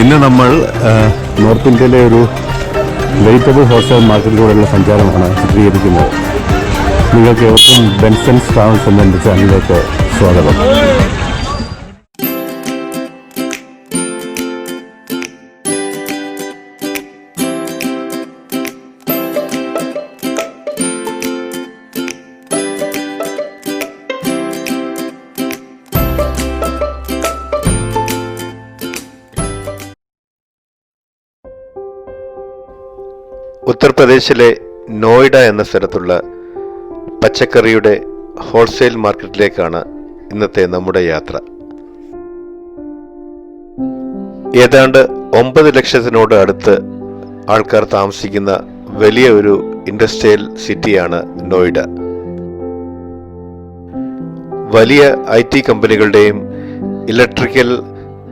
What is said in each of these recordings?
ഇന്ന് നമ്മൾ നോർത്ത് ഇന്ത്യയിലെ ഒരു വെജിറ്റബിൾ ഹോൾസെയിൽ മാർക്കറ്റിലൂടെയുള്ള സഞ്ചാരമാണ് ചിത്രീകരിക്കുന്നത്. നിങ്ങൾക്ക് ഏവർക്കും ബെൻസൺസ് ട്രാവൽസ് എന്ന ചാനലിലേക്ക് സ്വാഗതം. ഉത്തർപ്രദേശിലെ നോയിഡ എന്ന സ്ഥലത്തുള്ള പച്ചക്കറിയുടെ ഹോൾസെയിൽ മാർക്കറ്റിലേക്കാണ് ഇന്നത്തെ നമ്മുടെ യാത്ര. ഏതാണ്ട് ഒമ്പത് ലക്ഷത്തിനോട് അടുത്ത് ആൾക്കാർ താമസിക്കുന്ന വലിയ ഒരു ഇൻഡസ്ട്രിയൽ സിറ്റിയാണ് നോയിഡ. വലിയ ഐ ടി കമ്പനികളുടെയും ഇലക്ട്രിക്കൽ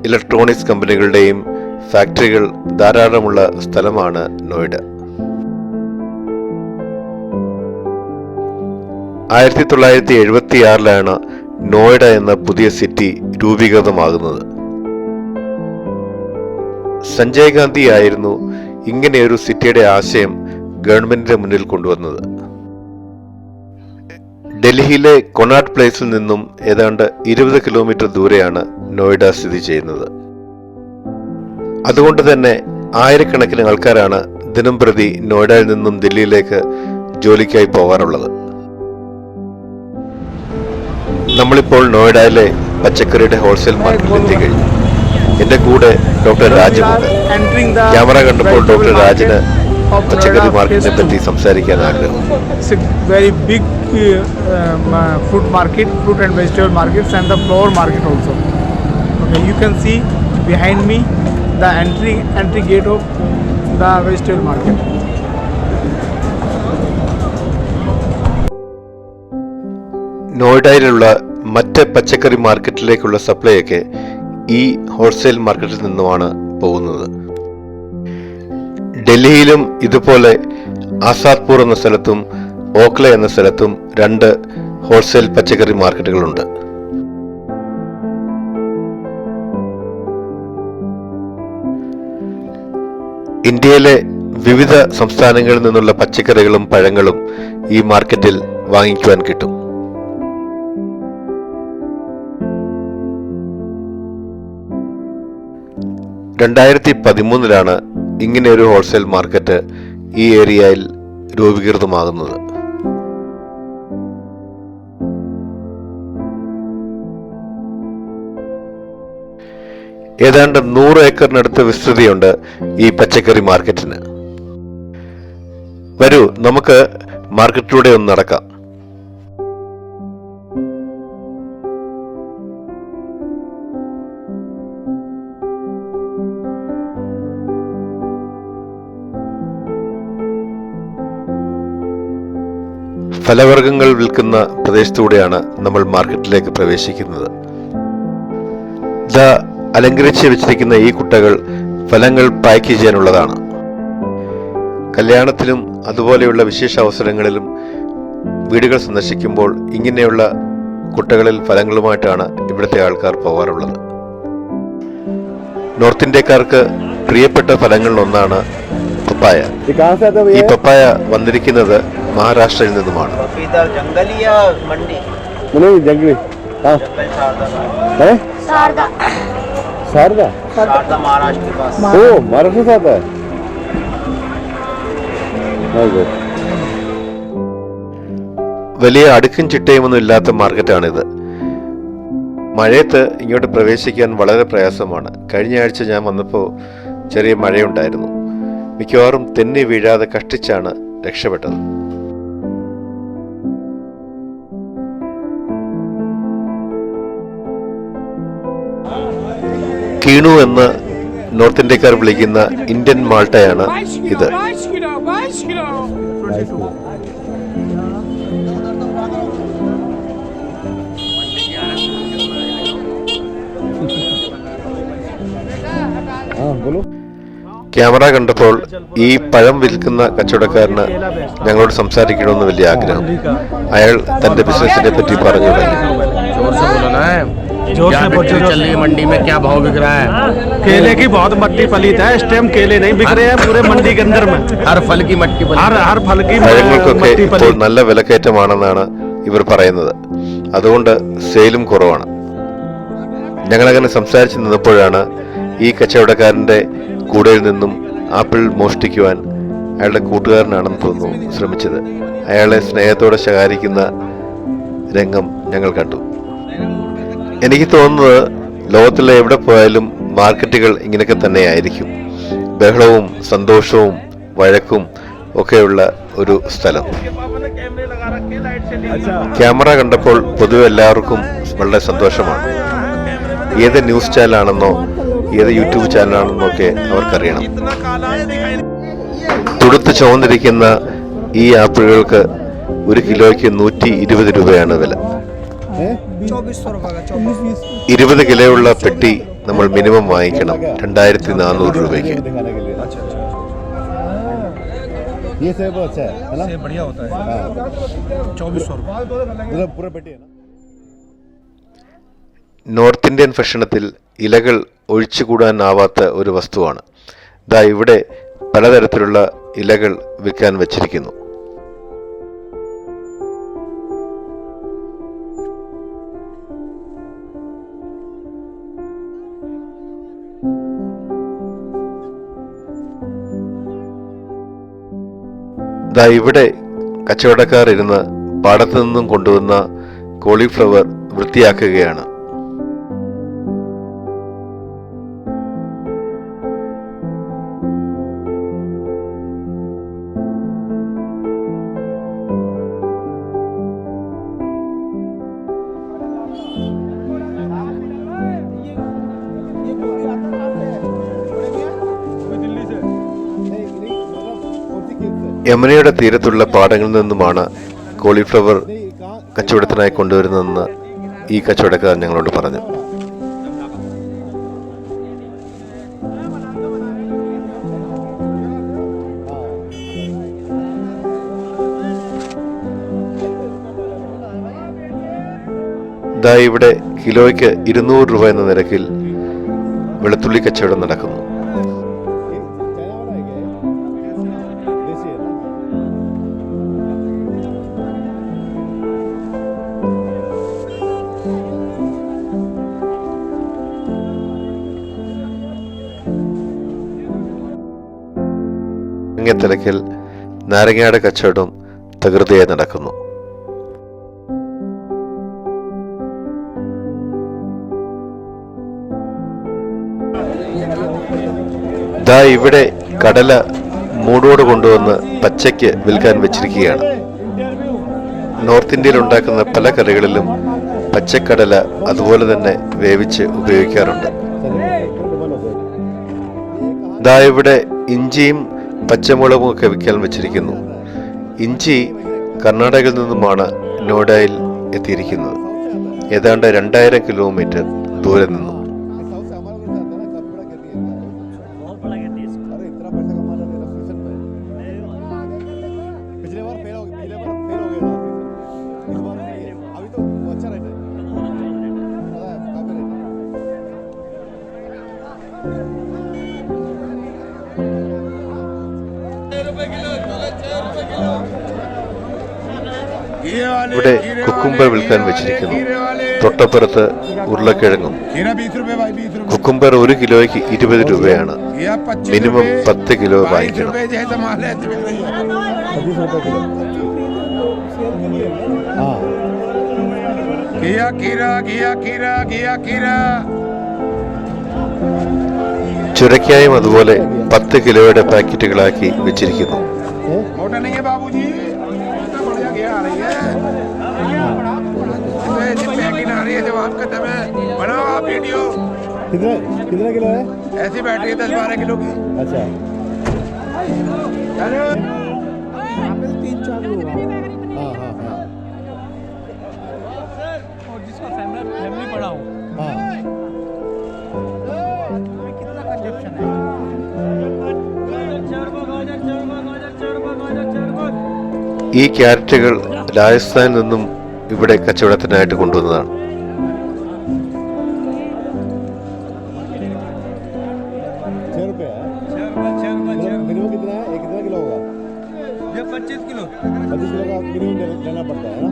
ഇലക്ട്രോണിക്സ് കമ്പനികളുടെയും ഫാക്ടറികൾ ധാരാളമുള്ള സ്ഥലമാണ് നോയിഡ. ആയിരത്തി തൊള്ളായിരത്തി എഴുപത്തി ആറിലാണ് നോയിഡ എന്ന പുതിയ സിറ്റി രൂപീകൃതമാകുന്നത്. സഞ്ജയ് ഗാന്ധി ആയിരുന്നു ഇങ്ങനെയൊരു സിറ്റിയുടെ ആശയം ഗവൺമെന്റിന്റെ മുന്നിൽ കൊണ്ടുവന്നത്. ഡൽഹിയിലെ കൊണാട്ട് പ്ലേസിൽ നിന്നും ഏതാണ്ട് ഇരുപത് കിലോമീറ്റർ ദൂരെയാണ് നോയിഡ സ്ഥിതി ചെയ്യുന്നത്. അതുകൊണ്ട് തന്നെ ആയിരക്കണക്കിന് ആൾക്കാരാണ് ദിനംപ്രതി നോയിഡയിൽ നിന്നും ദില്ലിയിലേക്ക് ജോലിക്കായി പോകാറുള്ളത്. നമ്മളിപ്പോൾ നോയിഡയിലെ പച്ചക്കറിയുടെ ഹോൾസെയിൽ മാർക്കറ്റിൽ എത്തി കഴിഞ്ഞു. എന്റെ കൂടെ ഡോക്ടർ രാജുണ്ട് ക്യാമറ കണ്ടപ്പോൾ ഡോക്ടർ രാജന് പച്ചക്കറി മാർക്കറ്റിനെ പറ്റി സംസാരിക്കാൻ ആഗ്രഹം. Behind me the entry entry gate of the vegetable market. നോയിഡയിലുള്ള മറ്റ് പച്ചക്കറി മാർക്കറ്റിലേക്കുള്ള സപ്ലൈയൊക്കെ ഈ ഹോൾസെയിൽ മാർക്കറ്റിൽ നിന്നുമാണ് പോകുന്നത്. ഡൽഹിയിലും ഇതുപോലെ ആസാദ്പൂർ എന്ന സ്ഥലത്തും ഓക്ല എന്ന സ്ഥലത്തും രണ്ട് ഹോൾസെയിൽ പച്ചക്കറി മാർക്കറ്റുകളുണ്ട്. ഇന്ത്യയിലെ വിവിധ സംസ്ഥാനങ്ങളിൽ നിന്നുള്ള പച്ചക്കറികളും പഴങ്ങളും ഈ മാർക്കറ്റിൽ വാങ്ങിക്കുവാൻ കിട്ടും. രണ്ടായിരത്തി പതിമൂന്നിലാണ് ഇങ്ങനെ ഒരു ഹോൾസെയിൽ മാർക്കറ്റ് ഈ ഏരിയയിൽ രൂപീകൃതമാകുന്നത്. ഏതാണ്ട് നൂറ് ഏക്കറിനടുത്ത് വിസ്തൃതിയുണ്ട് ഈ പച്ചക്കറി മാർക്കറ്റിന്. വരൂ നമുക്ക് മാർക്കറ്റിലൂടെ ഒന്ന് നടക്കാം. ഫലവർഗങ്ങൾ വിൽക്കുന്ന പ്രദേശത്തൂടെയാണ് നമ്മൾ മാർക്കറ്റിലേക്ക് പ്രവേശിക്കുന്നത്. ദ അലങ്കരിച്ച് വെച്ചിരിക്കുന്ന ഈ കുട്ടകൾ ഫലങ്ങൾ പാക്ക് ചെയ്യാനുള്ളതാണ്. കല്യാണത്തിലും അതുപോലെയുള്ള വിശേഷ അവസരങ്ങളിലും വീടുകൾ സന്ദർശിക്കുമ്പോൾ ഇങ്ങനെയുള്ള കുട്ടകളിൽ ഫലങ്ങളുമായിട്ടാണ് ഇവിടുത്തെ ആൾക്കാർ പോകാറുള്ളത് നോർത്ത് ഇന്ത്യക്കാർക്ക് പ്രിയപ്പെട്ട ഫലങ്ങളിൽ ഒന്നാണ് പപ്പായ. ഈ പപ്പായ വന്നിരിക്കുന്നത് മഹാരാഷ്ട്രയിൽ നിന്നുമാണ്. ഓ വലിയ അടുക്കും ചിട്ടയുമൊന്നും ഇല്ലാത്ത മാർക്കറ്റാണിത്. മഴയത്ത് ഇങ്ങോട്ട് പ്രവേശിക്കാൻ വളരെ പ്രയാസമാണ്. കഴിഞ്ഞ ആഴ്ച ഞാൻ വന്നപ്പോൾ ചെറിയ മഴയുണ്ടായിരുന്നു. മിക്കവാറും തെന്നി വീഴാതെ കഷ്ടിച്ചാണ് രക്ഷപ്പെട്ടത്. കീണു എന്ന് നോർത്ത് ഇന്ത്യക്കാർ വിളിക്കുന്ന ഇന്ത്യൻ മാൾട്ടയാണ് ഇത്. ആ ബോലോ. ക്യാമറ കണ്ടപ്പോൾ ഈ പഴം വിൽക്കുന്ന കച്ചവടക്കാരന് ഞങ്ങളോട് സംസാരിക്കണമെന്ന് വലിയ ആഗ്രഹം അയാൾ തന്റെ ബിസിനസിനെ പറ്റി പറഞ്ഞു തുടങ്ങി जोर से बोलो ना क्या बिक्री चल रही है मंडी में क्या भाव बिक रहा है केले की बहुत मट्टी पलीत है इस टाइम केले नहीं बिक रहे हैं पूरे मंडी के अंदर में हर फल की मट्टी पली हर हर फल की പഴങ്ങൾക്കൊക്കെ मट्टी ഇപ്പോൾ पलीत നല്ല വിലക്കയറ്റമാണെന്നാണ് ഇവർ പറയുന്നത് അതുകൊണ്ട് സെയിലും കുറവാണ് ഞങ്ങളങ്ങനെ സംസാരിച്ച് നിന്നപ്പോഴാണ് ഈ കച്ചവടക്കാരൻ്റെ കൂടയിൽ നിന്നും ആപ്പിൾ മോഷ്ടിക്കുവാൻ അയാളുടെ കൂട്ടുകാരനാണെന്ന് തോന്നുന്നു ശ്രമിച്ചത്. അയാളെ സ്നേഹത്തോടെ ശകാരിക്കുന്ന രംഗം ഞങ്ങൾ കണ്ടു. എനിക്ക് തോന്നുന്നത് ലോകത്തിലെ എവിടെ പോയാലും മാർക്കറ്റുകൾ ഇങ്ങനെയൊക്കെ തന്നെയായിരിക്കും. ബഹളവും സന്തോഷവും വഴക്കും ഒക്കെയുള്ള ഒരു സ്ഥലം. ക്യാമറ കണ്ടപ്പോൾ പൊതുവെ എല്ലാവർക്കും വളരെ സന്തോഷമാണ്. ഏത് ന്യൂസ് ചാനലാണെന്നോ ഏത് യൂട്യൂബ് ചാനലാണെന്നോ ഒക്കെ അവർക്കറിയണം തുടുത്ത് ചുവന്നിരിക്കുന്ന ഈ ആപ്പിളുകൾക്ക് ഒരു കിലോയ്ക്ക് നൂറ്റി ഇരുപത് രൂപയാണ് വില ഇരുപത് കിലോയുള്ള പെട്ടി നമ്മൾ മിനിമം വാങ്ങിക്കണം രണ്ടായിരത്തി നാനൂറ് രൂപയ്ക്ക് दिखाने के लिए ये सेब अच्छा है है ना सेब बढ़िया होता है चौबीस सौ पूरा पेटी है ना നോർത്ത് ഇന്ത്യൻ ഭക്ഷണത്തിൽ ഇലകൾ ഒഴിച്ചുകൂടാനാവാത്ത ഒരു വസ്തുവാണ്. ദാ ഇവിടെ പലതരത്തിലുള്ള ഇലകൾ വിൽക്കാൻ വച്ചിരിക്കുന്നു. ദാ ഇവിടെ കച്ചവടക്കാർ ഇരുന്ന് പാടത്തു നിന്നും കൊണ്ടുവന്ന കോളിഫ്ലവർ വൃത്തിയാക്കുകയാണ്. യമുനയുടെ തീരത്തുള്ള പാടങ്ങളിൽ നിന്നുമാണ് കോളിഫ്ലവർ കച്ചവടത്തിനായി കൊണ്ടുവരുന്നതെന്ന് ഈ കച്ചവടക്കാരൻ ഞങ്ങളോട് പറഞ്ഞു. ദാ ഇവിടെ കിലോയ്ക്ക് ഇരുന്നൂറ് രൂപ എന്ന നിരക്കിൽ വെളുത്തുള്ളി കച്ചവടം നടക്കുന്നു. തിരക്കിൽ നാരങ്ങയുടെ കച്ചവടം തകൃതിയായി നടക്കുന്നു. ദാ ഇവിടെ കടല മൂടോട് കൊണ്ടുവന്ന് പച്ചയ്ക്ക് വിൽക്കാൻ വെച്ചിരിക്കുകയാണ്. നോർത്ത് ഇന്ത്യയിൽ ഉണ്ടാക്കുന്ന പല കറികളിലും പച്ചക്കടല അതുപോലെ തന്നെ വേവിച്ച് ഉപയോഗിക്കാറുണ്ട്. ദാ ഇവിടെ ഇഞ്ചിയും പച്ചമുളകും ഒക്കെ വിൽക്കാൻ വെച്ചിരിക്കുന്നു. ഇഞ്ചി കർണാടകയിൽ നിന്നുമാണ് നോയിഡയിൽ എത്തിയിരിക്കുന്നത്. ഏതാണ്ട് രണ്ടായിരം കിലോമീറ്റർ ദൂരെ നിന്നും. കുക്കുംബർ വിൽക്കാൻ വെച്ചിരിക്കുന്നു. തൊട്ടപ്പുറത്ത് ഉരുളക്കിഴങ്ങും. കുക്കുംബർ ഒരു കിലോയ്ക്ക് ഇരുപത് രൂപയാണ്. മിനിമം പത്ത് കിലോ വാങ്ങിക്കണം. ചുരക്കായും അതുപോലെ പത്ത് കിലോയുടെ പാക്കറ്റുകളാക്കി വെച്ചിരിക്കുന്നു. आपके समय बनाओ आप वीडियो कितने कितने किलो है ऐसी बैटरी दस बारह किलो की अच्छा तीन चार लोग हाँ हाँ हाँ और जिसका फैमिली फैमिली पड़ा हो हाँ कितना कंजप्शन है ഈ ക്യാരറ്റുകൾ രാജസ്ഥാനിൽ നിന്നും ഇവിടെ കച്ചവടത്തിനായിട്ട് കൊണ്ടുവന്നതാണ് पच्चीस किलो पच्चीस किलो का मिनिमम लेना पड़ता है ना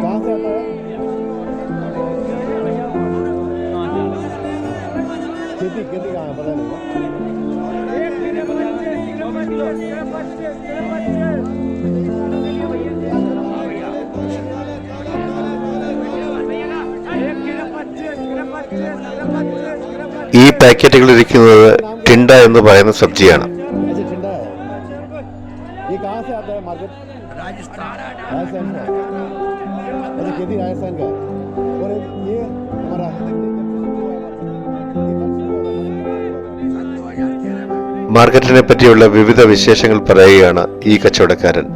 कहाँ से आता है खेती खेती कहाँ है पता नहीं ना? ഈ പാക്കറ്റുകൾ ഇരിക്കുന്നത് ടിണ്ട എന്ന് പറയുന്ന സബ്ജിയാണ് मार्केट राजस्थान राजस्थान से अच्छा खेती राजस्थान का है। और ये हमारा മാർക്കറ്റിനെ പറ്റിയുള്ള വിവിധ വിശേഷങ്ങൾ പറയുകയാണ് ഈ കച്ചവടക്കാരൻ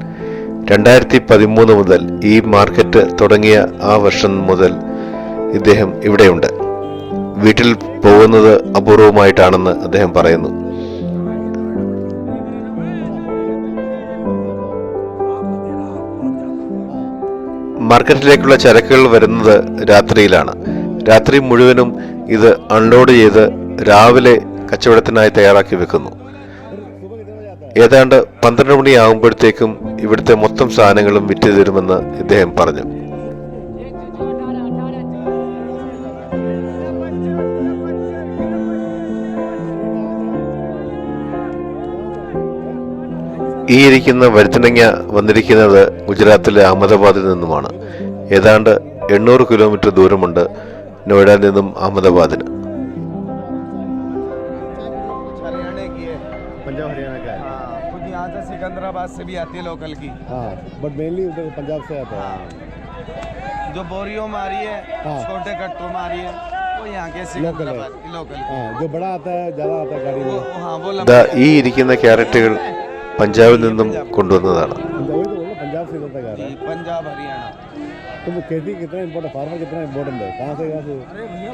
രണ്ടായിരത്തി പതിമൂന്ന് മുതൽ ഈ മാർക്കറ്റ് തുടങ്ങിയ ആ വർഷം മുതൽ ഇദ്ദേഹം ഇവിടെയുണ്ട് വീട്ടിൽ പോകുന്നത് അപൂർവമായിട്ടാണെന്ന് അദ്ദേഹം പറയുന്നു മാർക്കറ്റിലേക്കുള്ള ചരക്കുകൾ വരുന്നത് രാത്രിയിലാണ്. രാത്രി മുഴുവനും ഇത് അൺലോഡ് ചെയ്ത് രാവിലെ കച്ചവടത്തിനായി തയ്യാറാക്കി വെക്കുന്നു. ഏതാണ്ട് പന്ത്രണ്ട് മണിയാകുമ്പോഴത്തേക്കും ഇവിടുത്തെ മൊത്തം സാധനങ്ങളും വിറ്റ് തരുമെന്ന് ഇദ്ദേഹം പറഞ്ഞു. ഈ ഇരിക്കുന്ന വഴുതനങ്ങ വന്നിരിക്കുന്നത് ഗുജറാത്തിലെ അഹമ്മദാബാദിൽ നിന്നുമാണ്. ഏതാണ്ട് എണ്ണൂറ് കിലോമീറ്റർ ദൂരമുണ്ട് നോയിഡയിൽ നിന്നും അഹമ്മദാബാദിന് हरियाणा की है पंजाब हरियाणा का है हाँ खुद यहाँ से सिकंदराबाद से भी आती है लोकल की हाँ बट मेनली उधर पंजाब से आता है जो बोरियो में आ रही है हाँ। छोटे कट्टों में आ रही है वो यहाँ के सिकंदराबाद की लोकल की हाँ जो बड़ा आता है ज़्यादा आता है गाड़ी वो में हाँ वो ദാ लंबा ഈ ഇരിക്കുന്ന ക്യാരറ്റുകൾ പഞ്ചാബിൽ നിന്നും കൊണ്ടുവന്നതാണ് पंजाब वही तो बोल रहा हूँ, पंजाब से इधर तक आ रहा है पंजाब हरियाणा तो वो खेती कितना इम्पोर्टेंट फार्मर कितना इम्पोर्टेंट है कहाँ से कहाँ से अरे भैया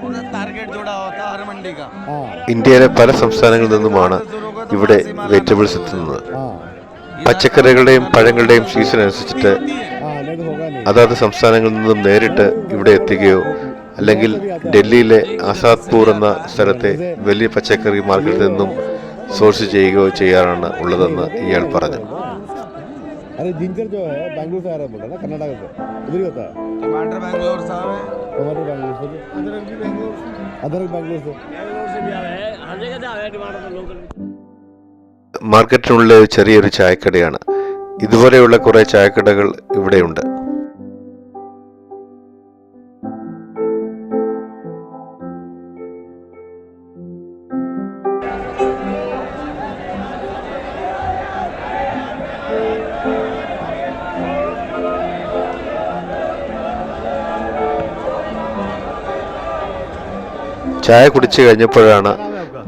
पूरा टारगेट जोड़ा होता है हर मंडी का हाँ ഇന്ത്യയിലെ പല സംസ്ഥാനങ്ങളിൽ നിന്നുമാണ് ഇവിടെ വെജിറ്റബിൾസ് എത്തുന്നത് हाँ പച്ചക്കറികളുടെയും പഴങ്ങളുടെയും സീസൺ അനുസരിച്ചിട്ട് हाँ नहीं तो होगा नहीं അതാത് സംസ്ഥാനങ്ങളിൽ നിന്നും നേരിട്ട് ഇവിടെ എത്തുകയോ അല്ലെങ്കിൽ ഡൽഹിയിലെ ആസാദ്പൂർ എന്ന സ്ഥലത്തെ വലിയ പച്ചക്കറി മാർക്കറ്റിൽ നിന്നും സോഴ്സ് ചെയ്യുകയോ ചെയ്യാറാണ് ഉള്ളതെന്ന് ഇയാൾ പറഞ്ഞു अरे जिंजर जो है बैंगलोर से आ रहा है बोल रहा है ना कर्नाटक से उधर ही होता है टमाटर बैंगलोर साहब है टमाटर बैंगलोर से अदरक भी बैंगलोर से अदरक बैंगलोर से മാർക്കറ്റിനുള്ളിലെ ഒരു ചെറിയൊരു ചായക്കടയാണ് ഇതുപോലെയുള്ള കുറെ ചായക്കടകൾ ഇവിടെയുണ്ട് ചായ കുടിച്ചു കഴിഞ്ഞപ്പോഴാണ്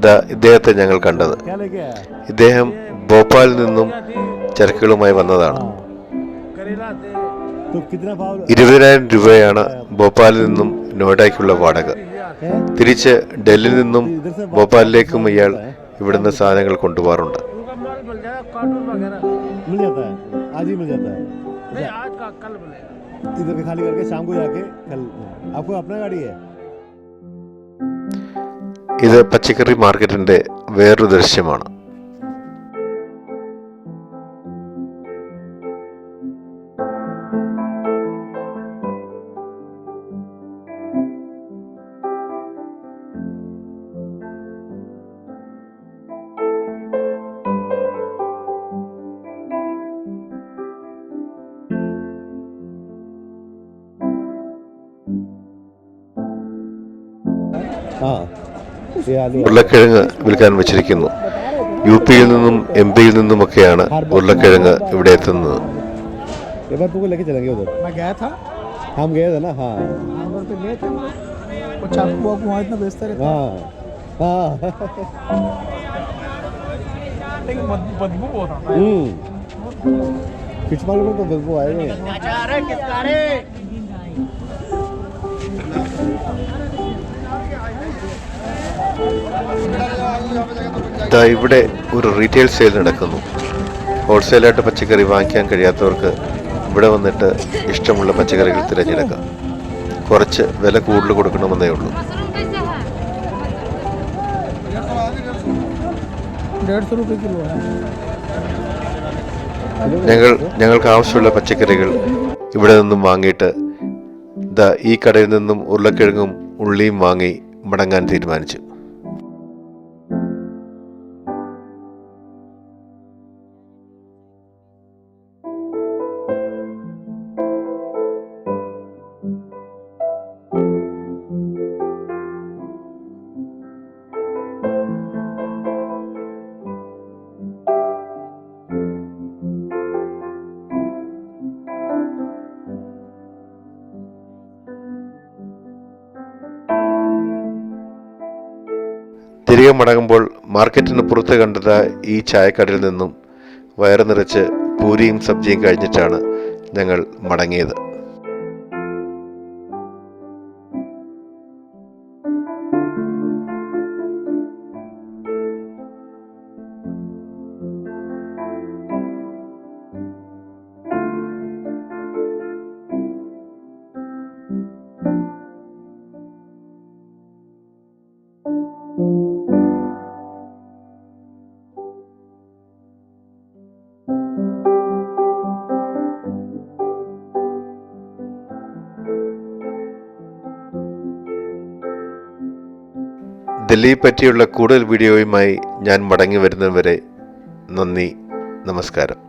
ദാ ഇദ്ദേഹത്തെ ഞങ്ങൾ കണ്ടത് क्या लेके आया ഇദ്ദേഹം ഭോപ്പാലിൽ നിന്നും ചരക്കുകളുമായി വന്നതാണ് करेला दे तो कितना भाव ഇരുപതിനായിരം രൂപയാണ് ഭോപ്പാലിൽ നിന്നും നോയിഡയ്ക്കുള്ള വാടക है തിരിച്ച് ഡൽഹിയിൽ നിന്നും ഭോപ്പാലിലേക്കും ഇയാൾ ഇവിടുന്ന് സാധനങ്ങൾ കൊണ്ടുപോകാറുണ്ട് उनका माल मिल जाएगा कार्टून वगैरह मिल जाता है आज ही मिल जाता है नहीं आज का कल मिलेगा इधर के खाली करके शाम को जाके कल आपको अपना गाड़ी है ഇത് പച്ചക്കറി മാർക്കറ്റിന്റെ വേറൊരു ദൃശ്യമാണ്. ആ. ഉരുളക്കിഴങ്ങ് വിൽക്കാൻ വെച്ചിരിക്കുന്നു യു പിയിൽ നിന്നും എം പിയിൽ നിന്നുമൊക്കെയാണ് ഉരുളക്കിഴങ്ങ് ഇവിടെ എത്തുന്നത് एक बार तुमको लेके चलेंगे ഇതാ ഇവിടെ ഒരു റീറ്റെയിൽ സെയിൽ നടക്കുന്നു. ഹോൾസെയിലായിട്ട് പച്ചക്കറി വാങ്ങിക്കാൻ കഴിയാത്തവർക്ക് ഇവിടെ വന്നിട്ട് ഇഷ്ടമുള്ള പച്ചക്കറികൾ തിരഞ്ഞെടുക്കാം. കുറച്ച് വില കൂടുതൽ കൊടുക്കണമെന്നേ ഉള്ളൂ. ഞങ്ങൾ ഞങ്ങൾക്ക് ആവശ്യമുള്ള പച്ചക്കറികൾ ഇവിടെ നിന്നും വാങ്ങിയിട്ട് ദാ ഈ കടയിൽ നിന്നും ഉരുളക്കിഴങ്ങും ഉള്ളിയും വാങ്ങി മടങ്ങാൻ തീരുമാനിച്ചു. തിരികെ മടങ്ങുമ്പോൾ മാർക്കറ്റിന് പുറത്ത് കണ്ടത് ഈ ചായക്കടയിൽ നിന്നും. വയറ് നിറച്ച് പൂരിയും സബ്ജിയും കഴിഞ്ഞിട്ടാണ് ഞങ്ങൾ മടങ്ങിയത്. ദില്ലിയെ പറ്റിയുള്ള കൂടുതൽ വീഡിയോയുമായി ഞാൻ മടങ്ങി വരുന്നവരെ നന്ദി നമസ്കാരം.